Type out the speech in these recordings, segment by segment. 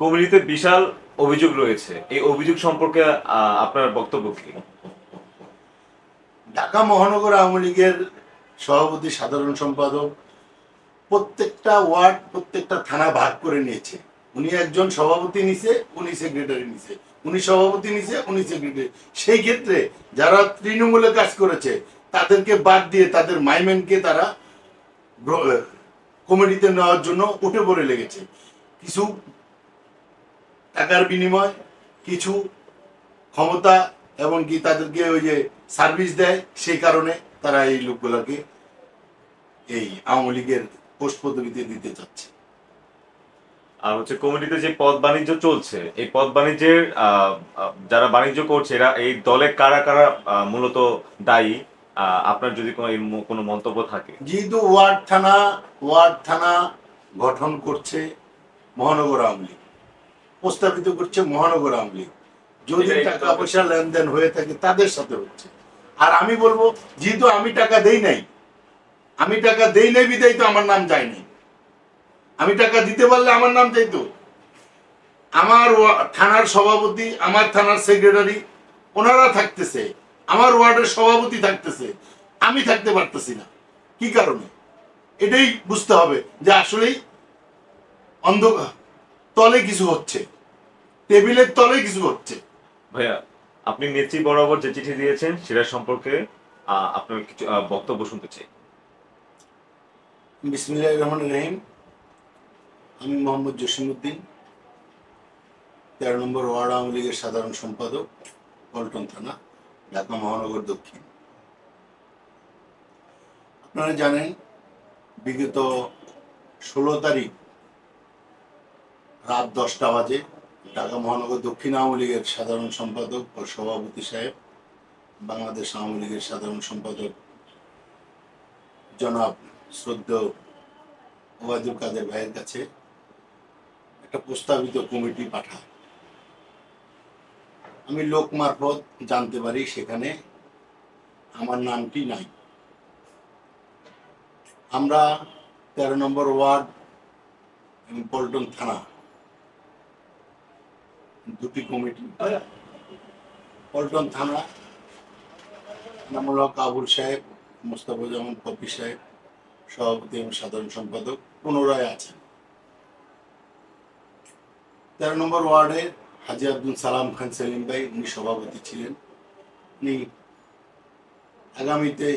কমিউনিটিতে বিশাল অভিযোগ রয়েছে। এই অভিযোগ সম্পর্কে আপনার বক্তব্য কি? ঢাকা মহানগর আওয়ামী লীগের সভাপতি, সাধারণ সম্পাদক প্রত্যেকটা ওয়ার্ড, প্রত্যেকটা থানা ভাগ করে নিয়েছে। উনি একজন সভাপতি নিছে, উনি সেক্রেটারি নিছে। উনি সভাপতি নিছে, উনি সেক্রেটারি। সেই ক্ষেত্রে যারা তৃণমূলে কাজ করেছে, তাদেরকে বাদ দিয়ে তাদের মাইমেনকে তারা কমিটিতে নেওয়ার জন্য উঠে পড়ে লেগেছে। কিছু টাকার বিনিময় কিছু ক্ষমতা এবং কি তাদেরকে ওই যে সার্ভিস দেয় সেই কারণে তারা এই লোকগুলোকে এই আওয়ামী লীগের পোস্ট পদবিতে দিতে চাচ্ছে। আর হচ্ছে কমিটিতে যে পদ বাণিজ্য চলছে এই পদ বাণিজ্যের যারা বাণিজ্য করছে এরা এই দলে কারা কারা মূলত দায়ী? আহ, আপনার যদি কোনো কোনো মন্তব্য থাকে। যেহেতু ওয়ার্ড থানা ওয়ার্ড থানা গঠন করছে মহানগর আওয়ামী লীগ। প্রস্তাবিত করছে মহানগর আওয়ামী লীগ। যদি টাকা পয়সা লেনদেন হয়ে থাকে তাদের সাথে হচ্ছে। আর আমি বলব যেহেতু আমি টাকা দেই নাই আমি টাকা দেই নাই বিদায় তো আমার নাম যায় নাই। আমি টাকা দিতে পারলে আমার নাম যাইতো। আমার থানার সভাপতি আমার থানার সেক্রেটারি ওনারা থাকতেছে। আমার ওয়ার্ডের সভাপতি থাকতেছে। আমি থাকতে পারতেছি না। কি কারণে? এটাই বুঝতে হবে যে আসলেই অন্ধকার তলে কিছু হচ্ছে। টেবিলের তলে কিছু হচ্ছে। ভাইয়া আপনি নেত্রী বরাবর যে চিঠি দিয়েছেন সেটা সম্পর্কে আহ, আপনার কিছু আহ, বক্তব্য শুনতে চাই। বিসমিল্লাহ রহমান রহিম। আমি মোহাম্মদ জসিমুদ্দিন তেরো নম্বর ওয়ার্ড আওয়ামী লীগের সাধারণ সম্পাদক পল্টন থানা ঢাকা মহানগর দক্ষিণ। আপনারা জানেন বিগত ষোলো তারিখ রাত দশটা বাজে ঢাকা মহানগর দক্ষিণ আওয়ামী লীগের সাধারণ সম্পাদক ও সভাপতি সাহেব, বাংলাদেশ আওয়ামী লীগের সাধারণ সম্পাদক জনাব শ্রদ্ধেয় ওবায়দুল কাদের ভাইয়ের কাছে একটা প্রস্তাবিত কমিটি পাঠায়। আমি লোক মারফত জানতে পারি সেখানে আমার নামটি নাই। আমরা তেরো নম্বর ওয়ার্ড এবং পল্টন থানা দুটি কমিটি। পল্টন থানা নামুল হক আবুল সাহেব মোস্তাফুজ্জামান পপি সাহেব, সভাপতি এবং সাধারণ সম্পাদক পুনরায় আছেন। তেরো নম্বর ওয়ার্ডে হাজি আব্দুল সালাম খান সেলিম ভাই, উনি সভাপতি ছিলেন। উনি আগামীতে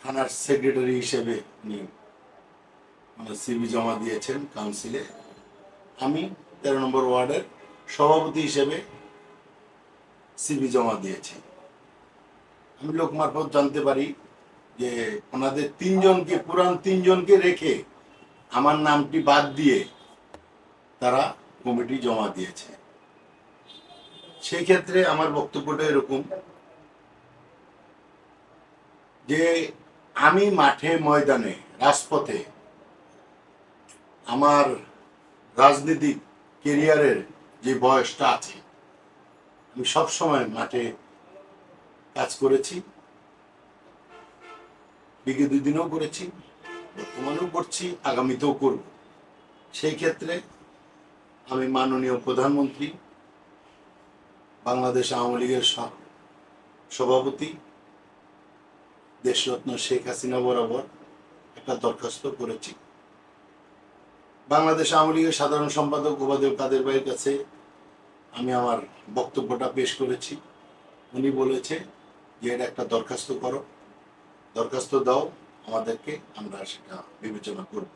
থানার সেক্রেটারি হিসেবে উনি সিবি জমা দিয়েছেন কাউন্সিলে। আমি তেরো নম্বর ওয়ার্ডের সভাপতি হিসেবে সিবি জমা দিয়েছি। আমি লোক মারফত জানতে পারি যে ওনাদের তিনজনকে, পুরান তিনজনকে রেখে আমার নামটি বাদ দিয়ে তারা কমিটি জমা দিয়েছে। সেই ক্ষেত্রে আমার বক্তব্যটা এরকম যে আমি মাঠে, ময়দানে, রাজপথে আমার রাজনীতিক কেরিয়ারের যে বয়সটা আছে, আমি সবসময় মাঠে কাজ করেছি, বিগত দুই দিনও করেছি, বর্তমানেও করছি, আগামীতেও করব। সেই ক্ষেত্রে আমি মাননীয় প্রধানমন্ত্রী, বাংলাদেশ আওয়ামী লীগের সভাপতি, দেশরত্ন শেখ হাসিনা বরাবর একটা দরখাস্ত করেছি। বাংলাদেশ আওয়ামী লীগের সাধারণ সম্পাদক ওবায়দুল কাদের ভাইয়ের কাছে আমি আমার বক্তব্যটা পেশ করেছি। উনি বলেছে যে, এটা একটা দরখাস্ত করো। দরখাস্ত দাও, আমাদেরকে আমরা সেটা বিবেচনা করব।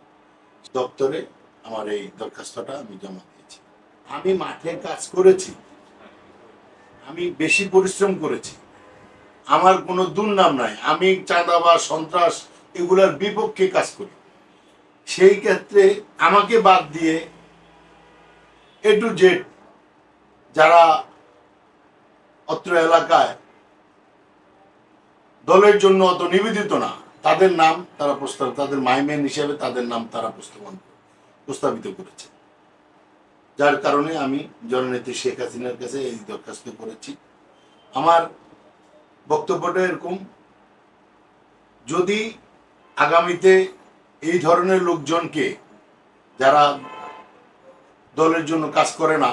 দপ্তরে আমার এই দরখাস্তটা আমি জমা দিয়েছি। আমি মাঠে কাজ করেছি। আমি বেশি পরিশ্রম করেছি। আমার কোনো দুর্নাম নাই। আমি চাঁদাবাজ, সন্ত্রাস এগুলার বিপক্ষে কাজ করি। সেই ক্ষেত্রে আমাকে বাদ দিয়ে এ টু জেড যারা অত্র এলাকায় দলের জন্য অত নিবেদিত না, তাদের নাম তারা প্রস্তাব, তাদের মাইমেন হিসেবে তাদের নাম তারা প্রস্তাবন, প্রস্তাবিত করেছে। যার কারণে আমি জননেত্রী শেখ হাসিনার কাছে এই দরখাস্ত করেছি। আমার বক্তব্যটা এরকম, যদি আগামীতে এই ধরনের লোকজনকে যারা দলের জন্য কাজ করে না,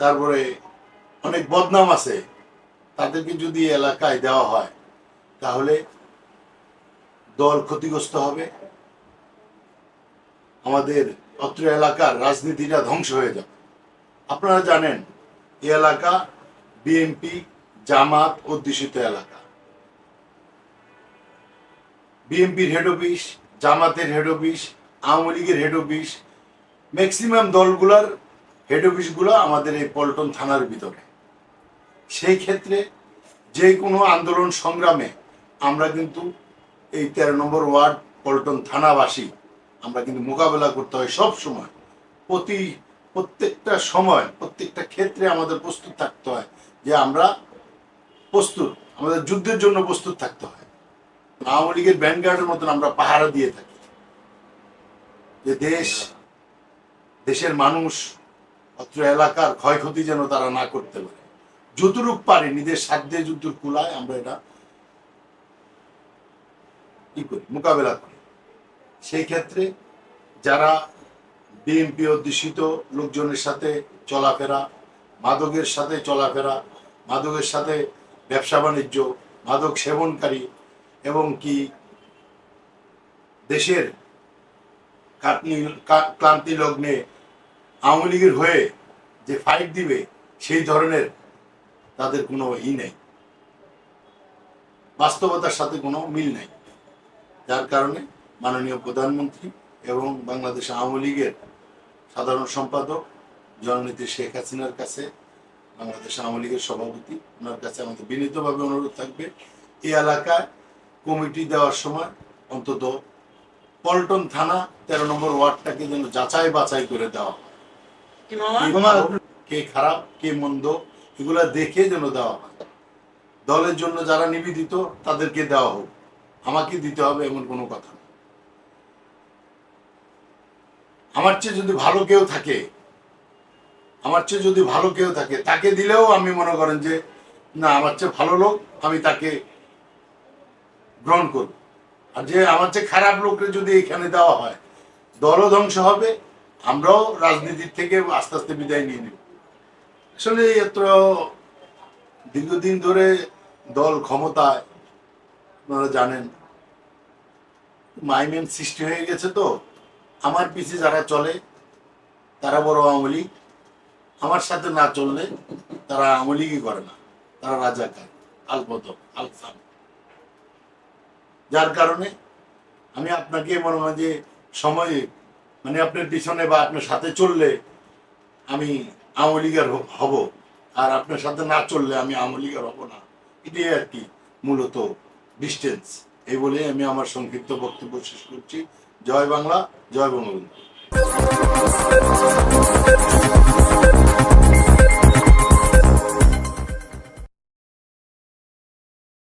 তারপরে অনেক বদনাম আছে, তাদেরকে যদি এলাকায় দেওয়া হয়, তাহলে দল ক্ষতিগ্রস্ত হবে। আমাদের অত্র এলাকার রাজনীতিটা ধ্বংস হয়ে যাবে। আপনারা জানেন, এই এলাকা বিএনপি, জামাত অধ্যুষিত এলাকা। বিএনপির হেড অফিস জামাতের হেড অফিস আওয়ামী লীগের হেড অফিস ম্যাক্সিমাম দলগুলোর হেড অফিসগুলো আমাদের এই পল্টন থানার ভিতরে। সেই ক্ষেত্রে যে কোনো আন্দোলন সংগ্রামে আমরা কিন্তু এই তেরো নম্বর ওয়ার্ড পল্টন থানাবাসী, আমরা কিন্তু মোকাবেলা করতে হয় সব সময়। প্রতি প্রত্যেকটা সময়, প্রত্যেকটা ক্ষেত্রে আমাদের প্রস্তুত থাকতে হয় যে আমরা প্রস্তুত, আমাদের যুদ্ধের জন্য প্রস্তুত থাকতে হয়। আওয়ামী লীগের ব্যানগার্ডের মতন আমরা পাহারা দিয়ে থাকি। যে দেশ, দেশের মানুষ, অত্র এলাকার ক্ষয়ক্ষতি যেন তারা না করতে পারে। যতটুক পারে, নিজের সাধ্যে যুদ্ধর কুলায় আমরা এটা ই করি, মোকাবেলা করি। সেই ক্ষেত্রে যারা বিএনপি অধ্যুষিত লোকজনের সাথে চলাফেরা, মাদকের সাথে চলাফেরা, মাদকের সাথে ব্যবসা বাণিজ্য মাদক সেবনকারী এবং কি দেশের ক্লান্তি লগ্নে আওয়ামী লীগের হয়ে যে ফাইট দিবে, সেই ধরনের তাদের কোনো ই নেই। বাস্তবতার সাথে কোনো মিল নেই। যার কারণে মাননীয় প্রধানমন্ত্রী এবং বাংলাদেশ আওয়ামী লীগের সাধারণ সম্পাদক জননেত্রী শেখ হাসিনার কাছে, বাংলাদেশ আওয়ামী লীগের সভাপতি, ওনার কাছে আমাদের বিনীতভাবে অনুরোধ থাকবে, এই এলাকায় কমিটি দেওয়ার সময় অন্তত পল্টন থানা তেরো নম্বর ওয়ার্ডটাকে যেন যাচাই বাছাই করে দেওয়া। কে কে খারাপ কে মন্দ এগুলা দেখে যেন দেওয়া হয়। দলের জন্য যারা নিবেদিত তাদেরকে দেওয়া হোক। আমাকে দিতে হবে এমন কোনো কথা না। আমার চেয়ে যদি ভালো কেউ থাকে আমার চেয়ে যদি ভালো কেউ থাকে তাকে দিলেও আমি মনে করেন যে না আমার চেয়ে ভালো লোক আমি তাকে গ্রহণ করব। আর যে আমার চেয়ে খারাপ লোককে যদি এখানে দেওয়া হয়, দলও ধ্বংস হবে, আমরাও রাজনীতির থেকে আস্তে আস্তে বিদায় নিয়ে নেব। আসলে এত দীর্ঘদিন ধরে দল ক্ষমতায়, আপনারা জানেন মাইমেন সৃষ্টি হয়ে গেছে তো, আমার পিছে যারা চলে, তারা বড় আওয়ামী লীগ, আমার সাথে না চললে তারা আওয়ামী লীগই করে না, তারা রাজাকার আলপত আলসাম। যার কারণে আমি আপনাকে মনে হয় যে সময়ে মানে আপনার পিছনে বা আপনার সাথে চললে আমি আওয়ামী লীগের হব। আর আপনার সাথে না চললে আমি আওয়ামী লীগের হব না। এটাই আর কি মূলত ডিস্টেন্স এই বলে আমি আমার সংক্ষিপ্ত বক্তব্য শেষ করছি। জয় বাংলা, জয় বঙ্গবন্ধু।